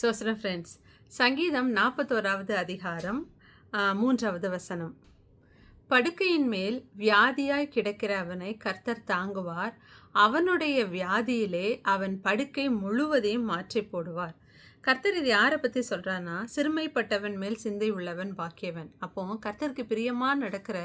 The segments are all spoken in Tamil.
சோசன ஃப்ரெண்ட்ஸ் சங்கீதம் நாற்பத்தோராவது அதிகாரம் மூன்றாவது வசனம். படுக்கையின் மேல் வியாதியாய் கிடக்கிற அவனை கர்த்தர் தாங்குவார். அவனுடைய வியாதியிலே அவன் படுக்கை முழுவதையும் மாற்றி போடுவார். கர்த்தர் இது யாரை பற்றி சொல்கிறான்னா சிறுமைப்பட்டவன் மேல் சிந்தை உள்ளவன் பாக்கியவன். அப்போ கர்த்தருக்கு பிரியமாக நடக்கிற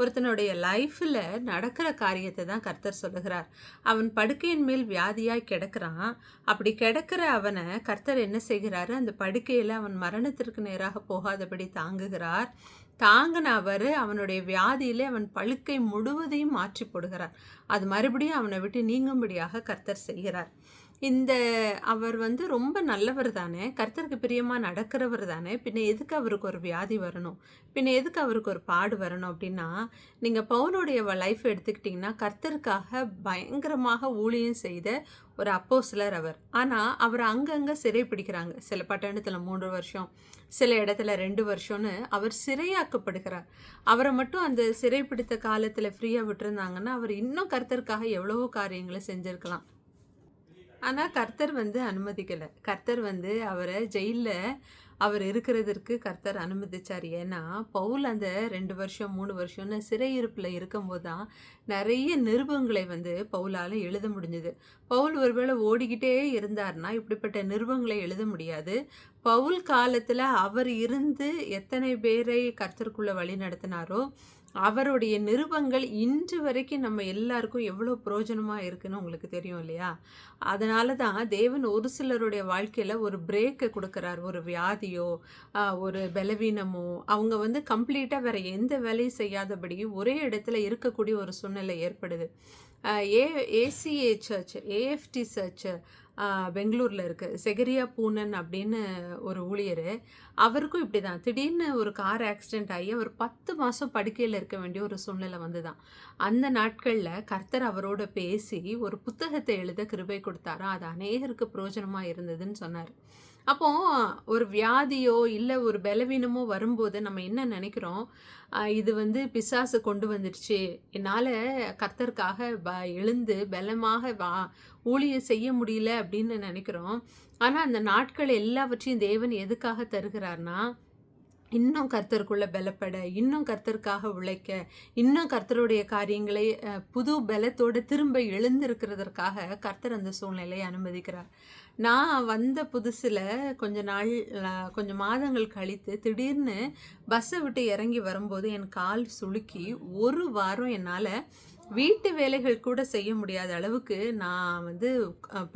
ஒருத்தனுடைய லைஃப்பில் நடக்கிற காரியத்தை தான் கர்த்தர் சொல்லுகிறார். அவன் படுக்கையின் மேல் வியாதியாக கிடக்கிறான். அப்படி கிடக்கிற அவனை கர்த்தர் என்ன செய்கிறாரு? அந்த படுக்கையில் அவன் மரணத்திற்கு நேராக போகாதபடி தாங்குகிறார். தாங்கின அவர் அவனுடைய வியாதியிலே அவன் பழுக்கை முழுவதையும் மாற்றி போடுகிறார். அது மறுபடியும் அவனை விட்டு நீங்கும்படியாக கர்த்தர் செய்கிறார். இந்த அவர் வந்து ரொம்ப நல்லவர் தானே? கர்த்தருக்கு பிரியமாக நடக்கிறவர் தானே? பின்ன எதுக்கு அவருக்கு ஒரு வியாதி வரணும்? பின்ன எதுக்கு அவருக்கு ஒரு பாடு வரணும் அப்படின்னா நீங்கள் பவுலுடைய லைஃப் எடுத்துக்கிட்டிங்கன்னா கர்த்தருக்காக பயங்கரமாக ஊழியம் செய்த ஒரு அப்போஸ்லர் அவர். ஆனால் அவர் அங்கங்கே சிறை பிடிக்கிறாங்க. சில பட்டணத்தில் மூன்று வருஷம் சில இடத்துல ரெண்டு வருஷம்னு அவர் சிறையாக்கப்படுகிறார். அவரை மட்டும் அந்த சிறை பிடித்த காலத்தில் ஃப்ரீயாக விட்டுருந்தாங்கன்னா அவர் இன்னும் கர்த்தருக்காக எவ்வளவோ காரியங்களை செஞ்சுருக்கலாம். ஆனால் கர்த்தர் வந்து அனுமதிக்கலை. கர்த்தர் வந்து அவரை ஜெயிலில் அவர் இருக்கிறதற்கு கர்த்தர் அனுமதிச்சார். ஏன்னா பவுல் அந்த ரெண்டு வருஷம் மூணு வருஷம்னு சிறையிருப்பில் இருக்கும்போது தான் நிறைய நிருபங்களை வந்து பவுலால் எழுத முடிஞ்சுது. பவுல் ஒருவேளை ஓடிக்கிட்டே இருந்தார்னா இப்படிப்பட்ட நிருபங்களை எழுத முடியாது. பவுல் காலத்தில் அவர் இருந்து எத்தனை பேரை கர்த்தருக்குள்ளே வழி நடத்தினாரோ அவருடைய நிருபங்கள் இன்று வரைக்கும் நம்ம எல்லாருக்கும் எவ்வளோ பிரயோஜனமாக இருக்குன்னு உங்களுக்கு தெரியும் இல்லையா? அதனால தான் தேவன் ஒரு சிலருடைய வாழ்க்கையில் ஒரு பிரேக்கை கொடுக்குறார். ஒரு வியாதியோ ஒரு பலவீனமோ அவங்க வந்து கம்ப்ளீட்டாக வேறு எந்த வேலையும் செய்யாதபடி ஒரே இடத்துல இருக்கக்கூடிய ஒரு சூழ்நிலை ஏற்படுது. A ACA church AFT church பெங்களூரில் இருக்குது செகரியா பூனன் அப்படின்னு ஒரு ஊழியர். அவருக்கும் இப்படி தான் திடீர்னு ஒரு கார் ஆக்சிடெண்ட் ஆகி அவர் பத்து மாதம் படுக்கையில் இருக்க வேண்டிய ஒரு சூழ்நிலை வந்து தான் அந்த நாட்களில் கர்த்தர் அவரோட பேசி ஒரு புத்தகத்தை எழுத கிருபை கொடுத்தாராம் அது அநேகருக்கு பிரயோஜனமாக இருந்ததுன்னு சொன்னார். அப்போ ஒரு வியாதியோ இல்லை ஒரு பலவீனமோ வரும்போது நம்ம என்ன நினைக்கிறோம்? இது வந்து பிசாசு கொண்டு வந்துடுச்சு. என்னால் கர்த்தருக்காக ப எழுந்து பலமாக வா ஊழிய செய்ய முடியல அப்படின்னு நினைக்கிறோம். ஆனால் அந்த நாட்கள் எல்லாவற்றையும் தேவன் எதுக்காக தருகிறார்னா இன்னும் கர்த்தருக்குள்ளே பலப்பட இன்னும் கர்த்தருக்காக உழைக்க இன்னும் கர்த்தருடைய காரியங்களை புது பலத்தோடு திரும்ப எழுந்திருக்கிறதற்காக கர்த்தர் அந்த சூழ்நிலையை அனுமதிக்கிறார். நான் வந்த புதுசில் கொஞ்ச நாள் கொஞ்சம் மாதங்கள் கழித்து திடீர்னு பஸ்ஸை விட்டு இறங்கி வரும்போது என் கால் சுளுக்கி ஒரு வாரம் என்னால் வீட்டு வேலைகள் கூட செய்ய முடியாத அளவுக்கு நான் வந்து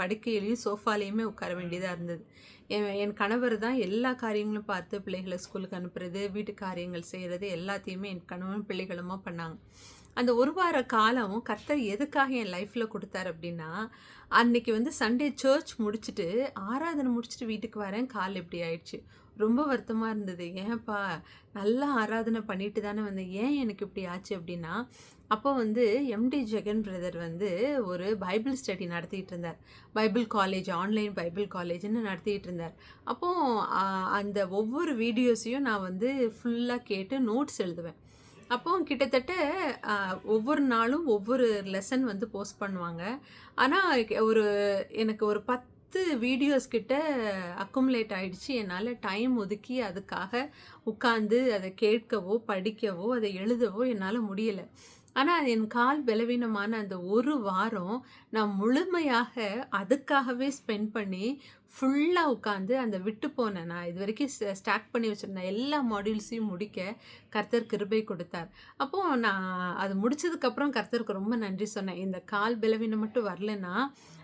படுக்கையிலையும் சோஃபாலையுமே உட்கார வேண்டியதாக இருந்தது. என் என் கணவர் தான் எல்லா காரியங்களும் பார்த்து பிள்ளைகளை ஸ்கூலுக்கு அனுப்புறது வீட்டு காரியங்கள் செய்கிறது எல்லாத்தையுமே என் கணவன் பிள்ளைகளுமா பண்ணாங்க. அந்த ஒரு வார காலம் கர்த்தர் எதுக்காக என் லைஃப்பில் கொடுத்தாரு அப்படின்னா அன்னைக்கு வந்து சண்டே சர்ச் முடிச்சுட்டு ஆராதனை முடிச்சுட்டு வீட்டுக்கு வரேன் கால் இப்படி ஆயிடுச்சு. ரொம்ப வருத்தமாக இருந்தது. ஏன்ப்பா நல்லா ஆராதனை பண்ணிட்டு தானே வந்தேன். ஏன் எனக்கு இப்படி ஆச்சு அப்படின்னா அப்போ வந்து எம்டி ஜெகன் பிரதர் வந்து ஒரு பைபிள் ஸ்டடி நடத்திட்டு இருந்தார். பைபிள் காலேஜ் ஆன்லைன் பைபிள் காலேஜ்னு நடத்திட்டு இருந்தார். அப்போது அந்த ஒவ்வொரு வீடியோஸையும் நான் வந்து ஃபுல்லாக கேட்டு நோட்ஸ் எழுதுவேன். அப்போ கிட்டத்தட்ட ஒவ்வொரு நாளும் ஒவ்வொரு லெசன் வந்து போஸ்ட் பண்ணுவாங்க. ஆனால் ஒரு எனக்கு ஒரு பத்து வீடியோஸ் கிட்ட அக்குமுலேட் ஆயிடுச்சு. என்னால் டைம் ஒதுக்கி அதுக்காக உட்காந்து அதை கேட்கவோ படிக்கவோ அதை எழுதவோ என்னால் முடியலை. ஆனால் என் கால் பலவீனமான அந்த ஒரு வாரம் நான் முழுமையாக அதுக்காகவே ஸ்பெண்ட் பண்ணி ஃபுல்லாக உட்காந்து அந்த விட்டு போனேன் நான் இது வரைக்கும் ஸ்டாக் பண்ணி வச்சுருந்தேன் எல்லா மாடியூல்ஸையும் முடிக்க கர்த்தர் கிருபை கொடுத்தார். அப்போது நான் அது முடிச்சதுக்கப்புறம் கர்த்தருக்கு ரொம்ப நன்றி சொன்னேன். இந்த கால் பலவீனம் மட்டும் வரலன்னா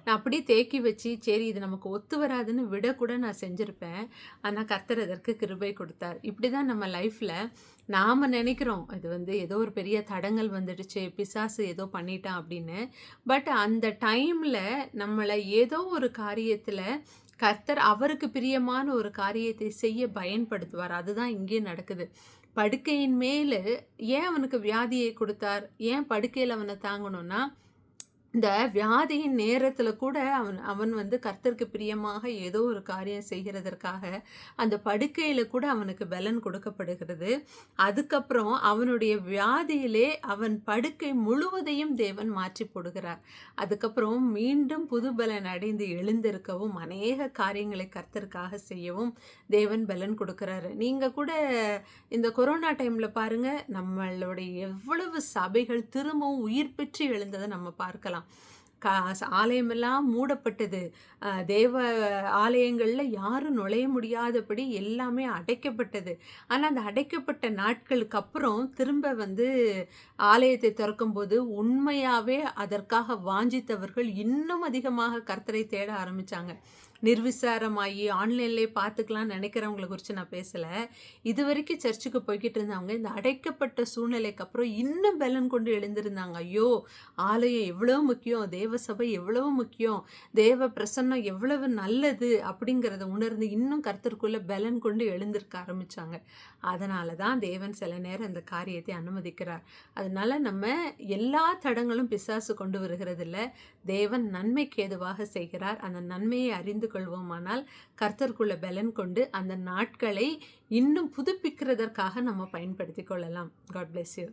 நான் அப்படியே தேக்கி வச்சு சரி இது நமக்கு ஒத்து வராதுன்னு விட கூட நான் செஞ்சுருப்பேன். ஆனால் கர்த்தர் அதற்கு கிருபை கொடுத்தார். இப்படி தான் நம்ம லைஃப்பில் நாம் நினைக்கிறோம். இது வந்து ஏதோ ஒரு பெரிய தடங்கள் வந்துடுச்சு பிசாசு ஏதோ பண்ணிட்டான் அப்படின்னு. பட் அந்த டைமில் நம்மளை ஏதோ ஒரு காரியத்தில் கர்த்தர் அவருக்கு பிரியமான ஒரு காரியத்தை செய்ய பயன்படுத்துவார். அதுதான் இங்கே நடக்குது. படுக்கையின் மேலே ஏன் அவனுக்கு வியாதியை கொடுத்தார்? ஏன் படுக்கையில் அவனை தாங்கணும்னா இந்த வியாதியின் நேரத்தில் கூட அவன் அவன் வந்து கர்த்தருக்கு பிரியமாக ஏதோ ஒரு காரியம் செய்கிறதற்காக அந்த படுக்கையில் கூட அவனுக்கு பலன் கொடுக்கப்படுகிறது. அதுக்கப்புறம் அவனுடைய வியாதியிலே அவன் படுக்கை முழுவதையும் தேவன் மாற்றி போடுகிறார். அதுக்கப்புறம் மீண்டும் புது பலன் அடைந்து எழுந்திருக்கவும் அநேக காரியங்களை கர்த்தருக்காக செய்யவும் தேவன் பலன் கொடுக்கிறாரு. நீங்கள் கூட இந்த கொரோனா டைமில் பாருங்க நம்மளுடைய எவ்வளவு சபைகள் திரும்பவும் உயிர் பெற்று எழுந்ததை நம்ம பார்க்கலாம். கா ஆலயமெல்லாம் மூடப்பட்டது. தேவ ஆலயங்களில் யாரும் நுழைய முடியாதபடி எல்லாமே அடைக்கப்பட்டது. ஆனால் அந்த அடைக்கப்பட்ட நாட்களுக்கு அப்புறம் திரும்ப வந்து ஆலயத்தை திறக்கும்போது உண்மையாகவே அதற்காக வாஞ்சித்தவர்கள் இன்னும் அதிகமாக கர்த்தரை தேட ஆரம்பித்தாங்க நிர்விசாரமாகி ஆன்லைன்லேயே பார்த்துக்கலாம்னு நினைக்கிறவங்கள குறித்து நான் பேசலை. இது வரைக்கும் சர்ச்சுக்கு போய்கிட்டு இருந்தவங்க இந்த அடைக்கப்பட்ட சூழ்நிலைக்கு அப்புறம் இன்னும் பலன் கொண்டு எழுந்திருந்தாங்க. ஐயோ ஆலயம் எவ்வளோ முக்கியம் தேவ சபை எவ்வளோ முக்கியம் தேவ பிரசன்னம் எவ்வளவு நல்லது அப்படிங்கிறத உணர்ந்து இன்னும் கருத்திற்குள்ளே பலன் கொண்டு எழுந்திருக்க ஆரம்பிச்சாங்க. அதனால தான் தேவன் சில நேரம் இந்த காரியத்தை அனுமதிக்கிறார். அதனால நம்ம எல்லா தடங்களும் பிசாசு கொண்டு வருகிறதில்ல. தேவன் நன்மைக்கு ஏதுவாக செய்கிறார். அந்த நன்மையை அறிந்து கொள்வோமானால் கர்த்தருக்குள்ள பலன் கொண்டு அந்த நாட்களை இன்னும் புதுப்பிக்கிறதற்காக நம்ம பயன்படுத்தி கொள்ளலாம். God bless you